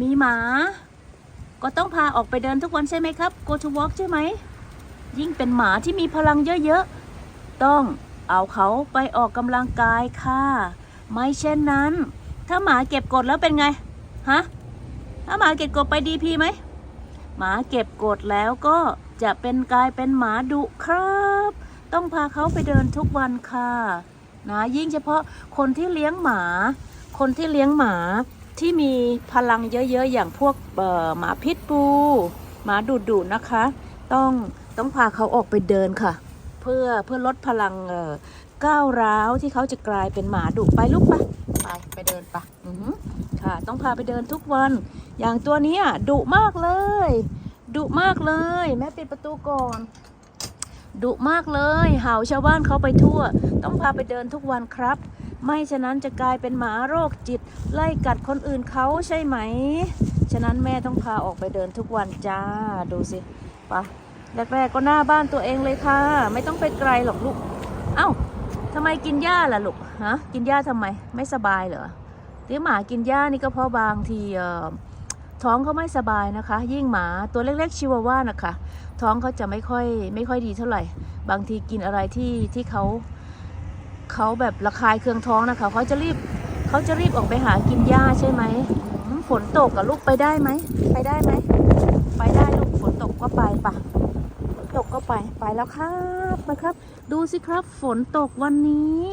มีหมา ก็ต้องพาออกไปเดินทุกวันใช่ไหมครับ go to walk ใช่ไหม ยิ่งเป็นหมาที่มีพลังเยอะๆ ต้องเอาเขาไปออกกำลังกายค่ะ ไม่เช่นนั้น ถ้าหมาเก็บกดแล้วเป็นไง ฮะ ถ้าหมาเก็บกดไปดีพีไหม หมาเก็บกดแล้วก็จะเป็นกลายเป็นหมาดุครับ ต้องพาเขาไปเดินทุกวันค่ะ นะยิ่งเฉพาะคนที่เลี้ยงหมา คนที่เลี้ยงหมา ที่มีพลังเยอะๆ อย่างพวกหมาพิษบูหมาดุดุๆนะคะ ต้องต้องพาเขาออกไปเดินค่ะ เพื่อเพื่อลดพลังเก้าวร้าวที่เขาจะกลายเป็นหมาดุไปลูกไปไปไปเดินปอือหือค่ะ ต้องพาไปเดินทุกวัน อย่างตัวนี้ดุมากเลยดุมากเลย แม่ปิดประตูก่อนดุมากเลยเห่าชาวบ้านเขาไปทั่ว ต้องพาไปเดินทุกวันครับ ไม่ฉะนั้นจะกลายเป็นหมาโรคจิต ไล่กัดคนอื่นเขาใช่ไหม ฉะนั้นแม่ต้องพาออกไปเดินทุกวันจ้าดูสิไปะแรกๆก็หน้าบ้านตัวเองเลยค่ะ ไม่ต้องไปไกลหรอกลูกเอ้าทำไมกินหญ้าล่ะลูกฮะกินหญ้าทำไมไม่สบายเหรอที่หมากินหญ้านี่ก็เพราะบางทีเอ่อท้องเขาไม่สบายนะคะ ยิ่งหมาตัวเล็กๆชิวาว่านะคะ ท้องเขาจะไม่ค่อยไม่ค่อยดีเท่าไหร่ บางทีกินอะไรที่ที่เขา เขาแบบระคายเคืองท้องนะคะ เขาจะรีบเขาจะรีบออกไปหากินหญ้าใช่ไหมฝนตกกับลูกไปได้ไหม ไปได้ไหม ไปได้ลูกฝนตกก็ไปปะฝนตกก็ไปไปแล้วครับนะครับ ดูสิครับฝนตกวันนี้